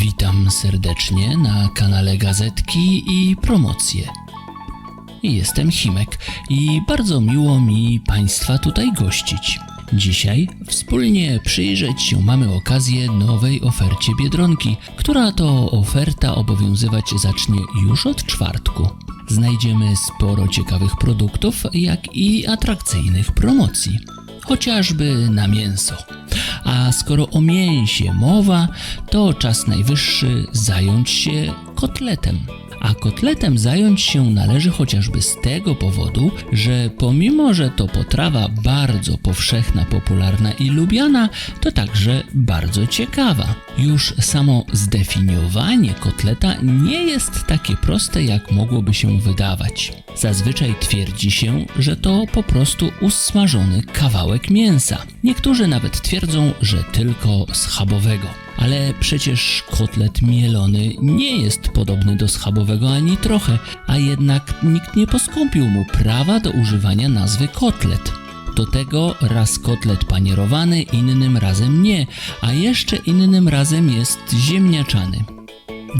Witam serdecznie na kanale Gazetki i Promocje. Jestem Himek i bardzo miło mi Państwa tutaj gościć. Dzisiaj wspólnie przyjrzeć się mamy okazję nowej ofercie Biedronki, która to oferta obowiązywać zacznie już od czwartku. Znajdziemy sporo ciekawych produktów, jak i atrakcyjnych promocji, chociażby na mięso. A skoro o mięsie mowa, to czas najwyższy zająć się kotletem. A kotletem zająć się należy chociażby z tego powodu, że pomimo, że to potrawa bardzo powszechna, popularna i lubiana, to także bardzo ciekawa. Już samo zdefiniowanie kotleta nie jest takie proste, jak mogłoby się wydawać. Zazwyczaj twierdzi się, że to po prostu usmażony kawałek mięsa. Niektórzy nawet twierdzą, że tylko schabowego. Ale przecież kotlet mielony nie jest podobny do schabowego ani trochę, a jednak nikt nie poskąpił mu prawa do używania nazwy kotlet. Do tego raz kotlet panierowany, innym razem nie, a jeszcze innym razem jest ziemniaczany.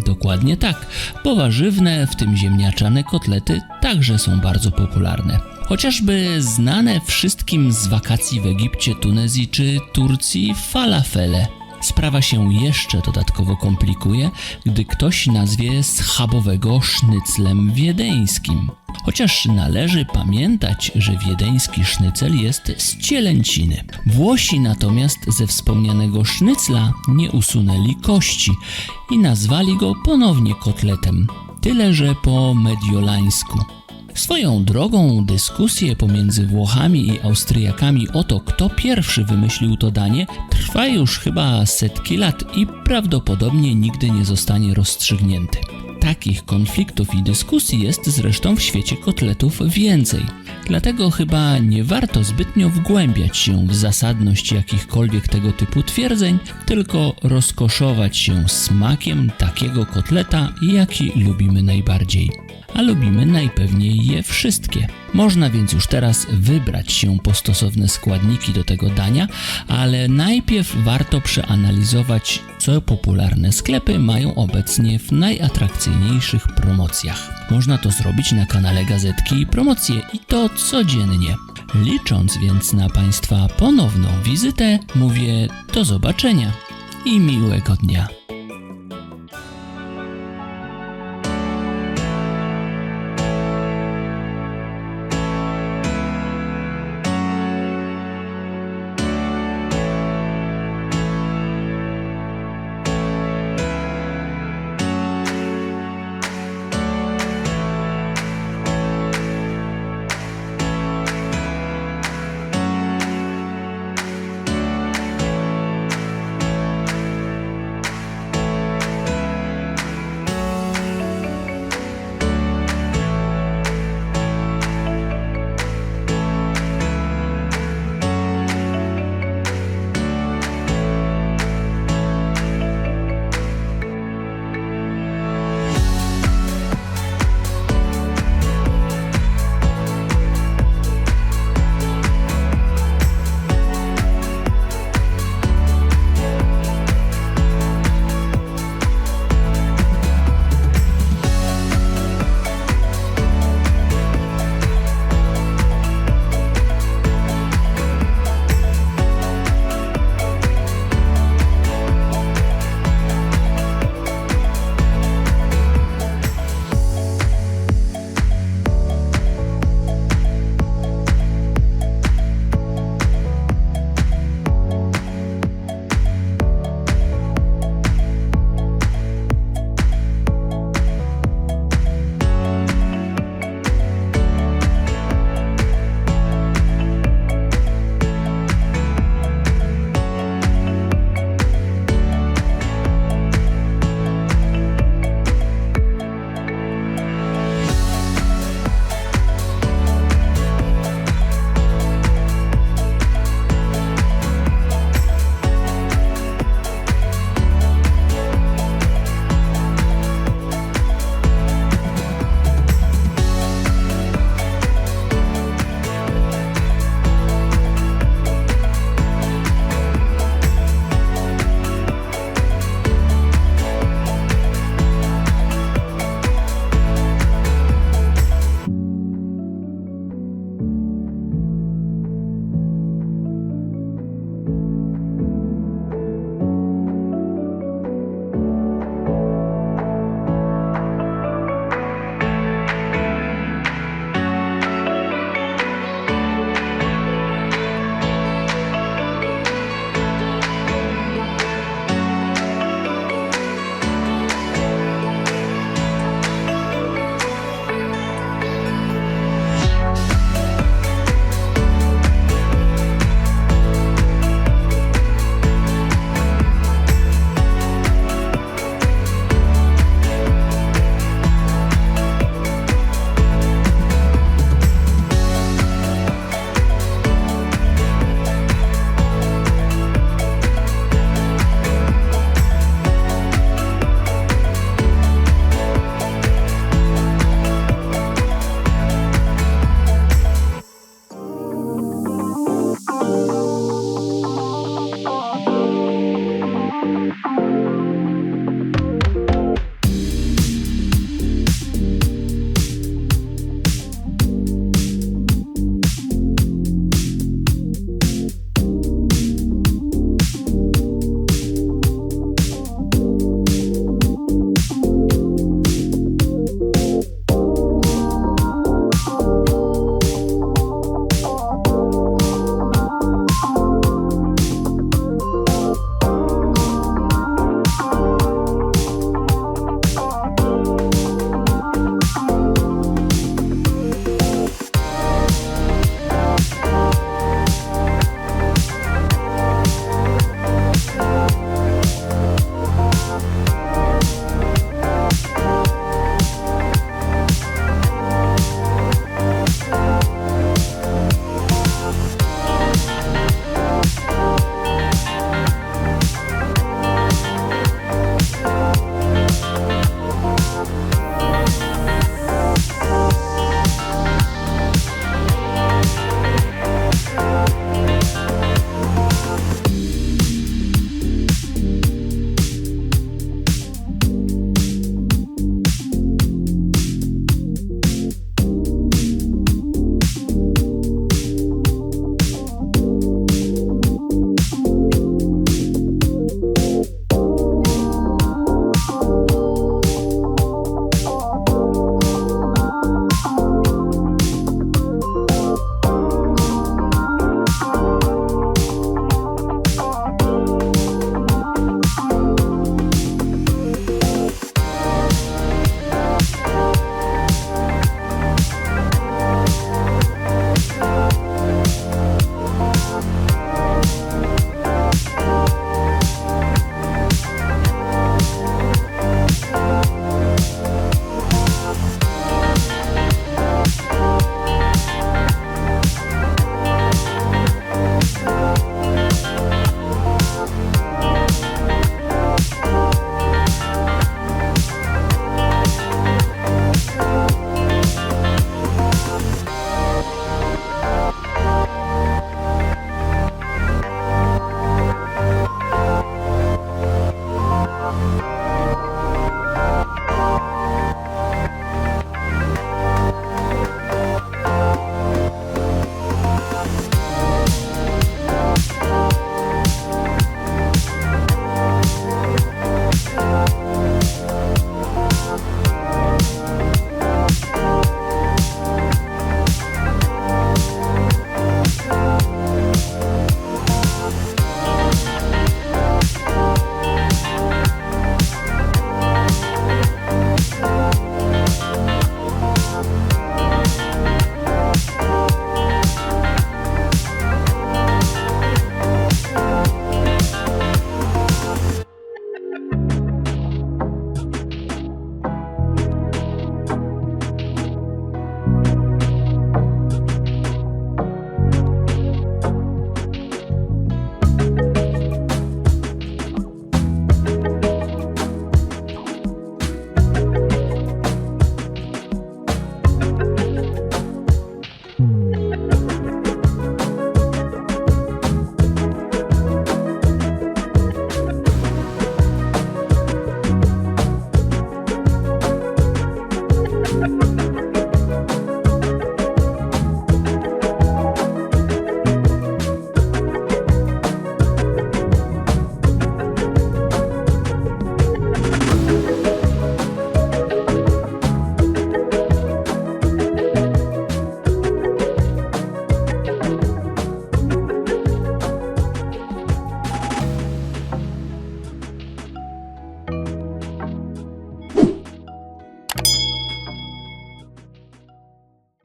Dokładnie tak, bo warzywne, w tym ziemniaczane kotlety, także są bardzo popularne. Chociażby znane wszystkim z wakacji w Egipcie, Tunezji czy Turcji falafele. Sprawa się jeszcze dodatkowo komplikuje, gdy ktoś nazwie schabowego sznyclem wiedeńskim. Chociaż należy pamiętać, że wiedeński sznycel jest z cielęciny. Włosi natomiast ze wspomnianego sznycla nie usunęli kości i nazwali go ponownie kotletem. Tyle, że po mediolańsku. Swoją drogą dyskusje pomiędzy Włochami i Austriakami o to, kto pierwszy wymyślił to danie, trwa już chyba setki lat i prawdopodobnie nigdy nie zostanie rozstrzygnięty. Takich konfliktów i dyskusji jest zresztą w świecie kotletów więcej. Dlatego chyba nie warto zbytnio wgłębiać się w zasadność jakichkolwiek tego typu twierdzeń, tylko rozkoszować się smakiem takiego kotleta, jaki lubimy najbardziej a lubimy najpewniej je wszystkie. Można więc już teraz wybrać się po stosowne składniki do tego dania, ale najpierw warto przeanalizować, co popularne sklepy mają obecnie w najatrakcyjniejszych promocjach. Można to zrobić na kanale Gazetki Promocje i to codziennie. Licząc więc na Państwa ponowną wizytę, mówię do zobaczenia i miłego dnia.